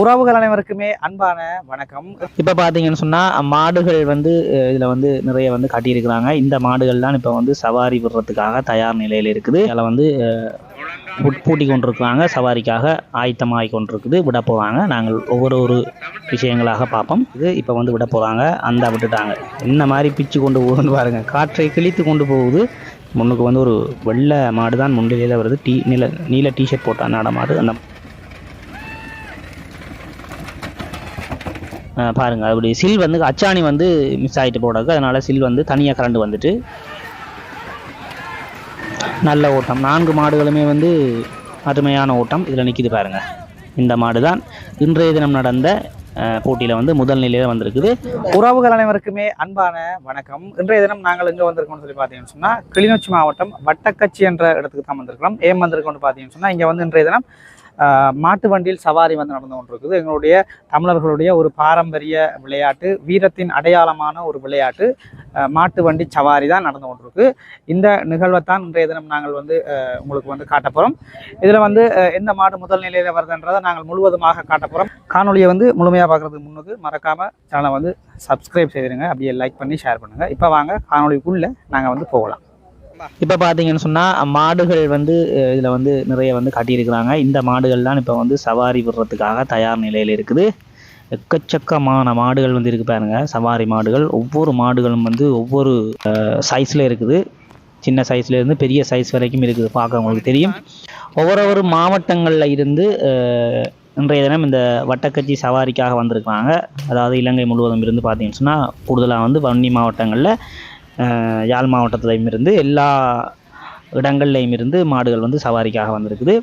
உறவுகள் அனைவருக்குமே அன்பான வணக்கம். இப்போ பார்த்தீங்கன்னு சொன்னால் மாடுகள் வந்து இதில் வந்து நிறைய வந்து கட்டியிருக்கிறாங்க. இந்த மாடுகள் தான் இப்போ வந்து சவாரி விடுறதுக்காக தயார் நிலையில் இருக்குது. அதில் வந்து பூட்டி கொண்டிருக்கிறாங்க. சவாரிக்காக ஆயத்தமாகி கொண்டிருக்குது. விட போவாங்க நாங்கள் ஒவ்வொரு ஒரு விஷயங்களாக பார்ப்போம். இது இப்போ வந்து விட போகிறாங்க அந்த விட்டுட்டாங்க. என்ன மாதிரி பிச்சு கொண்டு போகுதுன்னு பாருங்க. காற்றை கிழித்து கொண்டு போகுது. முன்னுக்கு வந்து ஒரு வெள்ளை மாடு தான் முன்னிலையில் வருது. டீ நீல நீல டிஷர்ட் போட்டால் நாட மாடு. அந்த பாருங்கள் பாருங்க. அப்படி சில் வந்து அச்சாணி வந்து மிஸ் ஆகிட்டு போடாது அதனால சில் வந்து தனியாக கரண்டு வந்துட்டு நல்ல ஓட்டம். நான்கு மாடுகளுமே வந்து அருமையான ஓட்டம். இதில் நிற்கிது பாருங்க. இந்த மாடு தான் இன்றைய தினம் நடந்த போட்டியில் வந்து முதல் நிலையில் வந்திருக்குது. உறவுகள் அனைவருக்குமே அன்பான வணக்கம். இன்றைய தினம் நாங்கள் எங்கே வந்திருக்கோம்னு சொல்லி பார்த்தீங்கன்னு சொன்னால் கிளிநொச்சி மாவட்டம் வட்டக்கச்சி என்ற இடத்துக்கு தான் வந்திருக்கிறோம். ஏன் வந்திருக்கோம்னு பார்த்தீங்கன்னு சொன்னால் இங்கே வந்து இன்றைய தினம் மாட்டு வண்டியில் சவாரி வந்து நடந்து கொண்டிருக்குது. எங்களுடைய தமிழர்களுடைய ஒரு பாரம்பரிய விளையாட்டு வீரத்தின் அடையாளமான ஒரு விளையாட்டு மாட்டு வண்டி சவாரி தான் நடந்து கொண்டிருக்கு. இந்த நிகழ்வைத்தான் இன்றைய தினம் நாங்கள் வந்து உங்களுக்கு வந்து காட்ட போகிறோம் இதில் வந்து எந்த மாடு முதல் நிலையில் வருதுன்றதை நாங்கள் முழுவதுமாக காட்ட போகிறோம் காணொலியை வந்து முழுமையாக பார்க்குறதுக்கு முன்னுக்கு மறக்காமல் சேனலை வந்து சப்ஸ்கிரைப் செய்திருங்க. அப்படியே லைக் பண்ணி ஷேர் பண்ணுங்கள் இப்போ வாங்க காணொலிக்குள்ளே நாங்கள் வந்து போகலாம். இப்போ பார்த்தீங்கன்னு சொன்னால் மாடுகள் வந்து இதில் வந்து நிறைய வந்து கட்டியிருக்கிறாங்க. இந்த மாடுகள்லாம் இப்போ வந்து சவாரி விடுறதுக்காக தயார் நிலையில் இருக்குது. எக்கச்சக்கமான மாடுகள் வந்து இருக்கு பாருங்க. சவாரி மாடுகள். ஒவ்வொரு மாடுகளும் வந்து ஒவ்வொரு சைஸில் இருக்குது. சின்ன சைஸ்லேருந்து பெரிய சைஸ் வரைக்கும் இருக்குது. பார்க்க உங்களுக்கு தெரியும். ஒவ்வொரு மாவட்டங்களில் இருந்து இன்றைய தினம் இந்த வட்டக்கச்சி சவாரிக்காக வந்திருக்கிறாங்க. அதாவது இலங்கை முழுவதும் இருந்து பார்த்தீங்கன்னு சொன்னால் கூடுதலாக வந்து வன்னி மாவட்டங்களில் யாழ் மாவட்டத்துலையும் இருந்து எல்லா இடங்கள்லையும் இருந்து மாடுகள் வந்து சவாரிக்காக வந்திருக்குது.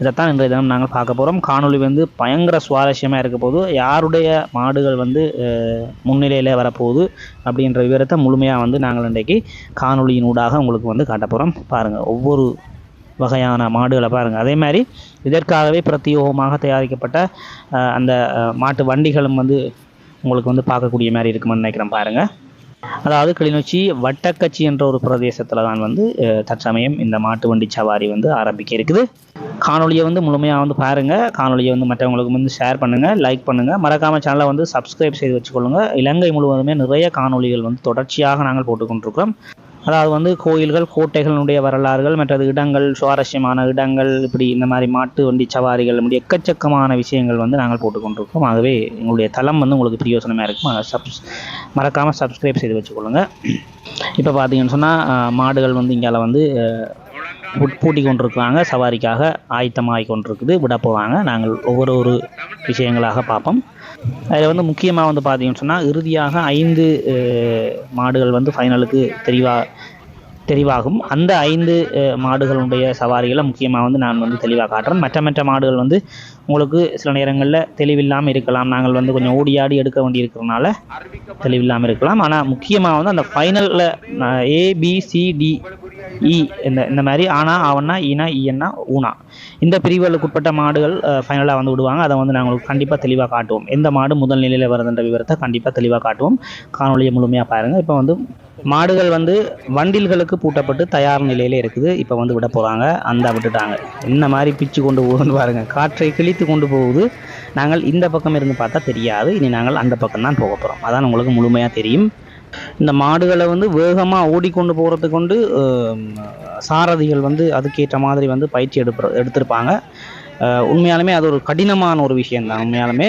இதைத்தான் இன்றைய தினம் நாங்கள் பார்க்க போகிறோம் காணொலி வந்து பயங்கர சுவாரஸ்யமாக இருக்க போது யாருடைய மாடுகள் வந்து முன்னிலையில் வரப்போகுது அப்படின்ற விவரத்தை முழுமையாக வந்து நாங்கள் இன்றைக்கு காணொலியின் ஊடாக உங்களுக்கு வந்து காட்ட போகிறோம் பாருங்கள் ஒவ்வொரு வகையான மாடுகளை பாருங்கள் அதே மாதிரி இதற்காகவே பிரத்யேகமாக தயாரிக்கப்பட்ட அந்த மாட்டு வண்டிகளும் வந்து உங்களுக்கு வந்து பார்க்கக்கூடிய மாதிரி இருக்குமென்னு நினைக்கிறேன் பாருங்கள் அதாவது கிளிநொச்சி வட்டக்கச்சி என்ற ஒரு பிரதேசத்தில் தான் வந்து தற்சமயம் இந்த மாட்டு வண்டி சவாரி வந்து ஆரம்பிக்க இருக்குது. காணொலியை வந்து முழுமையாக வந்து பாருங்கள் காணொலியை வந்து மற்றவங்களுக்கு வந்து ஷேர் பண்ணுங்கள் லைக் பண்ணுங்கள் மறக்காமல் சேனலை வந்து சப்ஸ்கிரைப் செய்து வச்சுக்கொள்ளுங்க. இலங்கை முழுவதுமே நிறைய காணொலிகள் வந்து தொடர்ச்சியாக நாங்கள் போட்டுக்கொண்டிருக்கிறோம். அதாவது வந்து கோயில்கள் கோட்டைகளுடைய வரலாறுகள் மற்றது இடங்கள் சுவாரஸ்யமான இடங்கள் இப்படி இந்த மாதிரி மாட்டு வண்டி சவாரிகள் இப்படி எக்கச்சக்கமான விஷயங்கள் வந்து நாங்கள் போட்டுக்கொண்டிருக்கோம். ஆகவே எங்களுடைய தளம் வந்து உங்களுக்கு பிரயோசனமாக இருக்கும். அதை சப்ஸ் மறக்காமல் சப்ஸ்கிரைப் செய்து வச்சுக்கொள்ளுங்கள் இப்போ பார்த்தீங்கன்னு சொன்னால் மாடுகள் வந்து இங்கால வந்து பூட்டி கொண்டிருக்கிறாங்க சவாரிக்காக ஆயத்தமாகி கொண்டிருக்குது விட போவாங்க நாங்கள் ஒவ்வொரு ஒரு விஷயங்களாக பார்ப்போம். அதில் வந்து முக்கியமாக வந்து பார்த்தீங்கன்னு சொன்னால் இறுதியாக ஐந்து மாடுகள் வந்து ஃபைனலுக்கு தெரிவா தெரிவாகும். அந்த ஐந்து மாடுகளுடைய சவாரிகளை முக்கியமாக வந்து நான் வந்து தெளிவாக காட்டுறேன். மற்ற மற்ற மாடுகள் வந்து உங்களுக்கு சில நேரங்களில் தெளிவில்லாமல் இருக்கலாம். நாங்கள் வந்து கொஞ்சம் ஓடி ஆடி எடுக்க வேண்டி இருக்கிறனால தெளிவில்லாமல் இருக்கலாம். ஆனால் முக்கியமாக வந்து அந்த ஃபைனலில் ஏபிசிடி இ இந்த இந்த மாதிரி ஆனா ஆவன்னா ஈனா ஈயன்னா ஊனா. இந்த பிரிவுகளுக்கு உட்பட்ட மாடுகள் ஃபைனலாக வந்து விடுவாங்க. அதை வந்து நாங்கள் கண்டிப்பாக தெளிவாக காட்டுவோம். எந்த மாடு முதல் நிலையில் வருதுன்ற விவரத்தை கண்டிப்பாக தெளிவாக காட்டுவோம். காணொலியை முழுமையாக பாருங்கள் இப்போ வந்து மாடுகள் வந்து வண்டில்களுக்கு பூட்டப்பட்டு தயார் நிலையிலே இருக்குது. இப்போ வந்து விட போகிறாங்க அந்த விட்டுட்டாங்க. என்ன மாதிரி பிச்சு கொண்டு போகுதுன்னு பாருங்கள் காற்றை கிழித்து கொண்டு போகுது. நாங்கள் இந்த பக்கம் இருந்து பார்த்தா தெரியாது. இனி நாங்கள் அந்த பக்கம் தான் போக போகிறோம் அதான் உங்களுக்கு முழுமையாக தெரியும். இந்த மாடுகளை வந்து வேகமாக ஓடிக்கொண்டு போகிறதுக்கு கொண்டு சாரதிகள் வந்து அதுக்கேற்ற மாதிரி வந்து பயிற்சி எடுப்பு எடுத்திருப்பாங்க. உண்மையாலுமே அது ஒரு கடினமான ஒரு விஷயம்தான். உண்மையாலுமே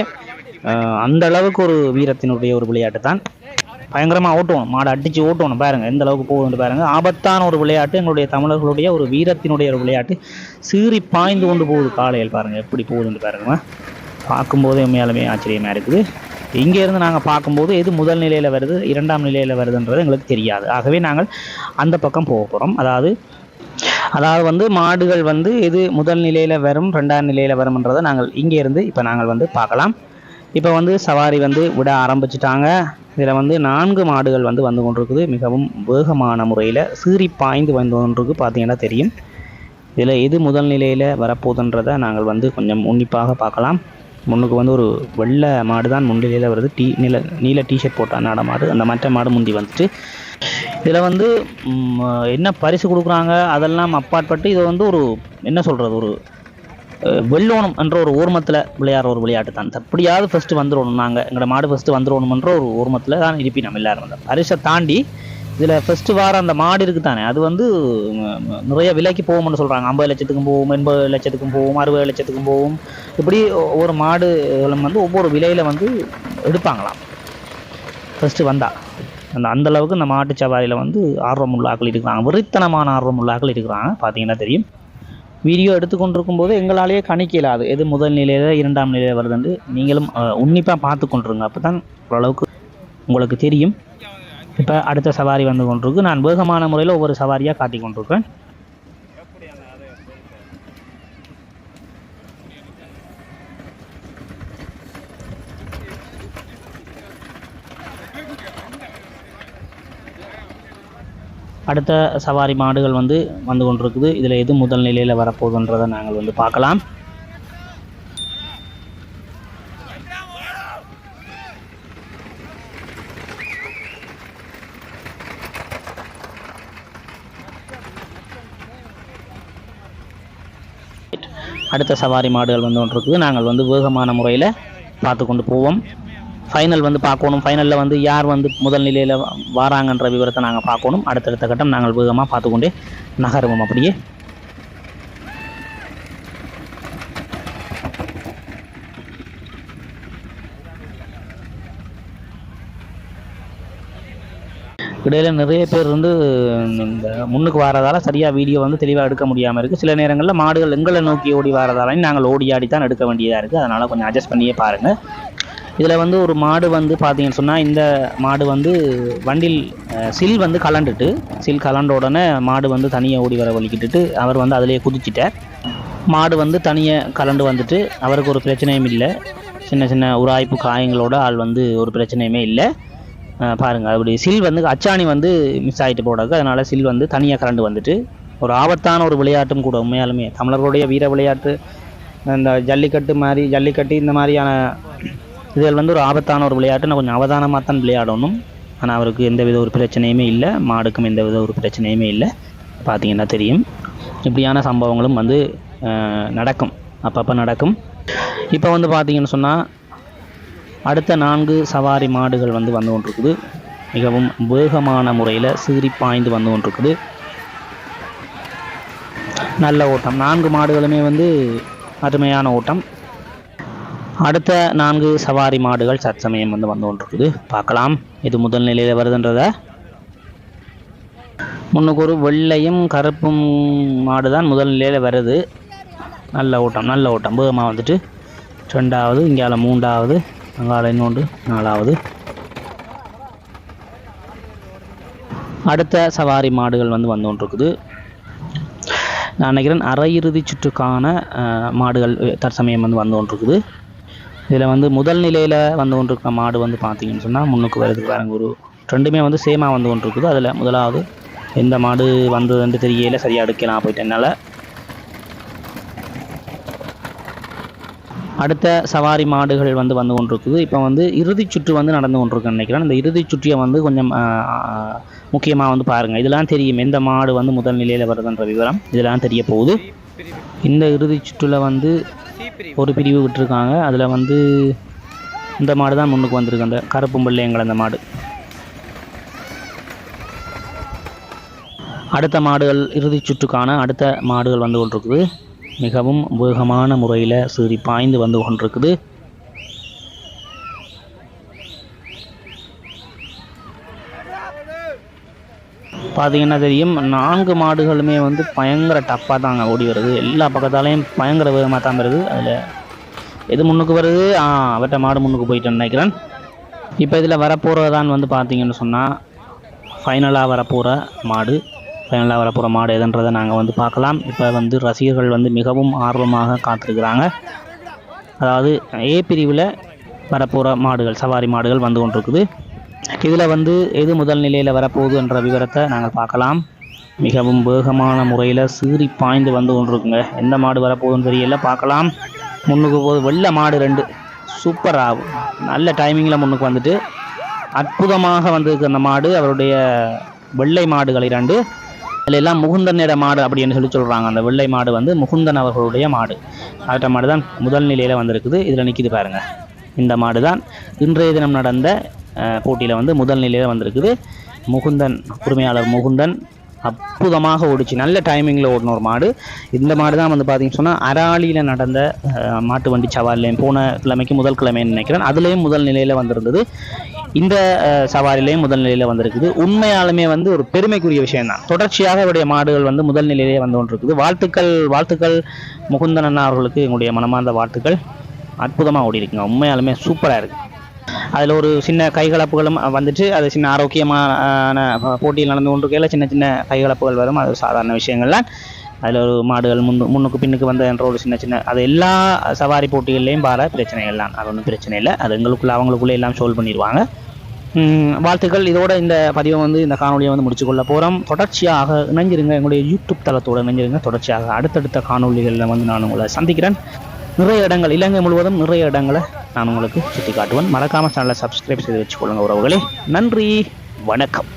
அந்த அளவுக்கு ஒரு வீரத்தினுடைய ஒரு விளையாட்டு தான் பயங்கரமாக ஓட்டணும். மாடை அடித்து ஓட்டணும். பாருங்கள் எந்த அளவுக்கு போகுதுன்னு பாருங்கள் ஆபத்தான ஒரு விளையாட்டு. எங்களுடைய தமிழர்களுடைய ஒரு வீரத்தினுடைய ஒரு விளையாட்டு. சீறி பாய்ந்து கொண்டு போகுது காலையில் பாருங்கள் எப்படி போகுதுன்னு பாருங்க பார்க்கும்போதே உண்மையாலுமே ஆச்சரியமாக இருக்குது. இங்கே இருந்து நாங்கள் பார்க்கும்போது எது முதல் நிலையில் வருது இரண்டாம் நிலையில் வருதுன்றது எங்களுக்கு தெரியாது. ஆகவே நாங்கள் அந்த பக்கம் போக போகிறோம் அதாவது அதாவது வந்து மாடுகள் வந்து எது முதல் நிலையில் வரும் ரெண்டாம் நிலையில் வரும்ன்றதை நாங்கள் இங்கே இருந்து இப்போ நாங்கள் வந்து பார்க்கலாம். இப்போ வந்து சவாரி வந்து விட ஆரம்பிச்சிட்டாங்க. இதில் வந்து நான்கு மாடுகள் வந்து வந்து கொண்டிருக்குது. மிகவும் வேகமான முறையில் சீறி பாய்ந்து வந்து கொண்டிருக்கு பார்த்தீங்கன்னா தெரியும். இதில் எது முதல் நிலையில் வரப்போகுதுன்றதை நாங்கள் வந்து கொஞ்சம் உன்னிப்பாக பார்க்கலாம். முன்னுக்கு வந்து ஒரு வெள்ளை மாடு தான் முன்னிலையில் வருது. டீ நீல நீல டிஷர்ட் போட்ட நாட மாடு. அந்த மற்ற மாடு முந்தி வந்துட்டு இதில் வந்து என்ன பரிசு கொடுக்குறாங்க? அதெல்லாம் அப்பாற்பட்டு இது வந்து ஒரு என்ன சொல்கிறது ஒரு வெள்ளோணம் என்ற ஒரு ஓர்மத்தில் விளையாடுற ஒரு விளையாட்டு தான். எப்படியாவது ஃபஸ்ட்டு வந்துடணும் நாங்கள் எங்களோட மாடு ஃபஸ்ட்டு வந்துடணுமன்ற ஒரு ஓர்மத்தில் தான் இருப்பி நம்ம எல்லாரும். வந்து பரிசை தாண்டி இதில் ஃபஸ்ட்டு வாரம் அந்த மாடு இருக்குது தானே அது வந்து நிறைய விலைக்கு போகும்னு சொல்கிறாங்க ஐம்பது லட்சத்துக்கும் போகும் எண்பது லட்சத்துக்கும் போகும் அறுபது லட்சத்துக்கும் போகும். இப்படி ஒவ்வொரு மாடுகளும் வந்து ஒவ்வொரு விலையில் வந்து எடுப்பாங்களாம். ஃபஸ்ட்டு வந்தால் அந்த அந்த அளவுக்கு இந்த மாட்டு சவாரியில் வந்து ஆர்வம் உள்ள இருக்கிறாங்க. வெறித்தனமான ஆர்வம் உள்ள இருக்கிறாங்க. பார்த்தீங்கன்னா தெரியும். வீடியோ எடுத்துக்கொண்டிருக்கும் போது எங்களாலேயே கணிக்க இயலாது எது முதல் நிலையில் இரண்டாம் நிலையில் வருதுன்னு நீங்களும் உன்னிப்பாக பார்த்து கொண்டிருங்க. அப்போ தான் ஓரளவுக்கு உங்களுக்கு தெரியும். இப்போ அடுத்த சவாரி வந்து கொண்டிருக்கு. நான் வேகமான முறையில் ஒவ்வொரு சவாரியாக காட்டி கொண்டிருக்கேன் அடுத்த சவாரி மாடுகள் வந்து வந்து கொண்டிருக்குது. இதில் எது முதல் நிலையில் வரப்போகுதுன்றதை நாங்கள் வந்து பார்க்கலாம். அடுத்த சவாரி மாடுகள் வந்து ஒன்று இருக்குது நாங்கள் வந்து வேகமான முறையில் பார்த்து கொண்டு போவோம். ஃபைனல் வந்து பார்க்கணும். ஃபைனலில் வந்து யார் வந்து முதல் நிலையில் வராங்கன்ற விவரத்தை நாங்கள் பார்க்கணும். அடுத்தடுத்த கட்டம் நாங்கள் வேகமாக பார்த்துக்கொண்டே நகருவோம் அப்படியே. இடையில நிறைய பேர் வந்து இந்த முன்னுக்கு வரதால சரியாக வீடியோ வந்து தெளிவாக எடுக்க முடியாமல் இருக்குது சில நேரங்களில் மாடுகள் எங்களை நோக்கி ஓடி வரதாலையும் நாங்கள் ஓடி ஆடி தான் எடுக்க வேண்டியதாக இருக்குது அதனால் கொஞ்சம் அட்ஜஸ்ட் பண்ணியே பாருங்கள் இதில் வந்து ஒரு மாடு வந்து பார்த்தீங்கன்னு சொன்னால் இந்த மாடு வந்து வண்டில் சில் வந்து கலண்டுட்டு சில் கலண்ட உடனே மாடு வந்து தனியாக ஓடி வர வலிக்கிட்டுட்டு அவர் வந்து அதிலேயே குதிச்சிட்டார். மாடு வந்து தனியாக கலண்டு வந்துட்டு அவருக்கு ஒரு பிரச்சனையும் இல்லை. சின்ன சின்ன உராய்ப்பு காயங்களோட ஆள் வந்து ஒரு பிரச்சனையுமே இல்லை. பாருங்கள் அப்படி சில் வந்து அச்சாணி வந்து மிஸ் ஆகிட்டு போடாது அதனால சில் வந்து தனியாக கரண்டு வந்துட்டு ஒரு ஆபத்தான ஒரு விளையாட்டும் கூட உண்மையாலுமே. தமிழர்களுடைய வீர விளையாட்டு இந்த ஜல்லிக்கட்டு மாதிரி ஜல்லிக்கட்டு இந்த மாதிரியான இதில் வந்து ஒரு ஆபத்தான ஒரு விளையாட்டு. நான் கொஞ்சம் அவதானமாக தான் விளையாடணும். ஆனால் அவருக்கு எந்த வித ஒரு பிரச்சனையுமே இல்லை. மாடுக்கும் எந்த வித ஒரு பிரச்சனையுமே இல்லை. பார்த்தீங்கன்னா தெரியும். இப்படியான சம்பவங்களும் வந்து நடக்கும். அப்பப்போ நடக்கும். இப்போ வந்து பார்த்தீங்கன்னு சொன்னால் அடுத்த நான்கு சவாரி மாடுகள் வந்து வந்து கொண்டிருக்குது. மிகவும் வேகமான முறையில் சீறி பாய்ந்து வந்து கொண்டிருக்குது. நல்ல ஓட்டம். நான்கு மாடுகளுமே வந்து அருமையான ஓட்டம். அடுத்த நான்கு சவாரி மாடுகள் சற்சமயம் வந்து வந்து கொண்டிருக்குது. பார்க்கலாம். இது முதல் நிலையில் வருதுன்றத முன்னுக்கு ஒரு வெள்ளையும் கருப்பும் மாடு தான் முதல் நிலையில் வருது. நல்ல ஓட்டம் நல்ல ஓட்டம். வேகமாக வந்துட்டு. ரெண்டாவது இங்கால மூன்றாவது. அங்கால இன்னொன்று நாலாவது. அடுத்த சவாரி மாடுகள் வந்து வந்து கொண்டிருக்குது நான் நினைக்கிறேன் அரையிறுதி சுற்றுக்கான மாடுகள் தற்சமயம் வந்து வந்து கொண்டிருக்குது இதில் வந்து முதல் நிலையில் வந்து கொண்டிருக்கிற மாடு வந்து பார்த்தீங்கன்னு சொன்னால் முன்னுக்கு வருது பாருங்க ஒரு ரெண்டுமே வந்து சேமாக வந்து கொண்டிருக்குது அதில் முதலாவது எந்த மாடு வந்ததுன்னு தெரியல சரியாக எடுக்கலாம் போயிட்டனால அடுத்த சவாரி மாடுகள் வந்து வந்து கொண்டிருக்குது. இப்போ வந்து இறுதிச் சுற்று வந்து நடந்து கொண்டிருக்குன்னு நினைக்கிறேன். இந்த இறுதிச் சுற்றியை வந்து கொஞ்சம் முக்கியமாக வந்து பாருங்கள் இதெல்லாம் தெரியும். எந்த மாடு வந்து முதல் நிலையில் வருதுன்ற விவரம் இதெல்லாம் தெரிய போகுது. இந்த இறுதிச் சுற்றில் வந்து ஒரு பிரிவு விட்டுருக்காங்க. அதில் வந்து இந்த மாடு தான் முன்னுக்கு வந்திருக்கு. அந்த கருப்பும் பிள்ளைங்கள் அந்த மாடு. அடுத்த மாடுகள் இறுதிச் சுற்றுக்கான அடுத்த மாடுகள் வந்து கொண்டிருக்குது. மிகவும் வேகமான முறையில் சீறி பாய்ந்து வந்து கொண்டிருக்குது. பார்த்தீங்கன்னா தெரியும் நான்கு மாடுகளுமே வந்து பயங்கர டப்பாக தாங்க ஓடி வருது. எல்லா பக்கத்தாலையும் பயங்கர வேகமாக தான் வருது. அதில் எது முன்னுக்கு வருது? ஆ அவட்ட மாடு முன்னுக்கு போயிட்டேன்னு நினைக்கிறேன். இப்போ இதில் வரப்போகிறதான் வந்து பார்த்தீங்கன்னு சொன்னால் ஃபைனலாக வரப்போகிற மாடு. ஃபைனலாக வரப்போகிற மாடு எதுன்றதை நாங்கள் வந்து பார்க்கலாம். இப்போ வந்து ரசிகர்கள் வந்து மிகவும் ஆர்வமாக காத்திருக்கிறாங்க. அதாவது ஏ பிரிவில் வரப்போகிற மாடுகள் சவாரி மாடுகள் வந்து கொண்டிருக்குது. இதில் வந்து எது முதல் நிலையில் வரப்போகுது என்ற விவரத்தை நாங்கள் பார்க்கலாம். மிகவும் வேகமான முறையில் சீறி பாய்ந்து வந்து கொண்டிருக்குங்க. எந்த மாடு வரப்போகுதுன்னு தெரியல பார்க்கலாம். முன்னுக்கு போது வெள்ளை மாடு ரெண்டு. சூப்பராக நல்ல டைமிங்கில் முன்னுக்கு வந்துட்டு அற்புதமாக வந்திருக்கு அந்த மாடு. அவருடைய வெள்ளை மாடுகள் இரண்டு எல்லாம் முகுந்தனிட மாடு அப்படின்னு சொல்லி சொல்கிறாங்க அந்த வெள்ளை மாடு வந்து முகுந்தன் அவர்களுடைய மாடு. அவற்ற மாடு தான் முதல் நிலையில் வந்திருக்குது. இதில் நிற்கிது பாருங்கள் இந்த மாடு தான் இன்றைய தினம் நடந்த போட்டியில் வந்து முதல் நிலையில் வந்திருக்குது. முகுந்தன் உரிமையாளர் முகுந்தன் அற்புதமாக ஓடிச்சு. நல்ல டைமிங்கில் ஓடின ஒரு மாடு. இந்த மாடு தான் வந்து பார்த்தீங்கன்னு சொன்னால் அராலியில் நடந்த மாட்டு வண்டி சவாரிலையும் போன கிழமைக்கு முதல் கிழமைன்னு நினைக்கிறேன். அதுலேயும் முதல் நிலையில் வந்திருந்தது. இந்த சவாரிலேயும் சவாரிலையும் முதல் நிலையில் வந்திருக்குது. உண்மையாலுமே வந்து ஒரு பெருமைக்குரிய விஷயம் தான் தொடர்ச்சியாக இவருடைய மாடுகள் வந்து முதல் நிலையிலே வந்து கொண்டிருக்குது. வாழ்த்துக்கள் வாழ்த்துக்கள் முகுந்தன் அண்ணா அவர்களுக்கு எங்களுடைய மனமார்ந்த வாழ்த்துக்கள். அற்புதமாக ஓடி இருக்குங்க உண்மையாலுமே சூப்பராக இருக்குது அதில் ஒரு சின்ன கைகலப்புகளும் வந்துட்டு அது சின்ன ஆரோக்கியமான போட்டியில் நடந்து கொண்டிருக்கையில் சின்ன சின்ன கைகலப்புகள் வரும். அது சாதாரண விஷயங்கள்லாம் அதில் ஒரு மாடுகள் முன்னு முன்னுக்கு பின்னுக்கு வந்த என்ற ஒரு சின்ன சின்ன அது எல்லா சவாரி போட்டிகள்லேயும் வர பிரச்சனைகள் தான் அது ஒன்றும் பிரச்சனை இல்லை. அது எங்களுக்குள்ள அவங்களுக்குள்ளே எல்லாம் சோல்வ் பண்ணிடுவாங்க. வாழ்த்துக்கள். இதோட இந்த பதிவை வந்து இந்த காணொலியை வந்து முடிச்சுக்கொள்ள போகிறோம் தொடர்ச்சியாக இணைஞ்சிருங்க. எங்களுடைய யூடியூப் தளத்தோட இணைஞ்சிருங்க. தொடர்ச்சியாக அடுத்தடுத்த காணொளிகளில் வந்து நான் உங்களை சந்திக்கிறேன். நிறைய இடங்கள் இலங்கை முழுவதும் நிறைய இடங்களை நான் உங்களுக்கு சுட்டி காட்டுவேன் மறக்காமல் சேனலை சப்ஸ்கிரைப் செய்து வச்சுக்கொள்ளுங்க உறவுகளே. நன்றி. வணக்கம்.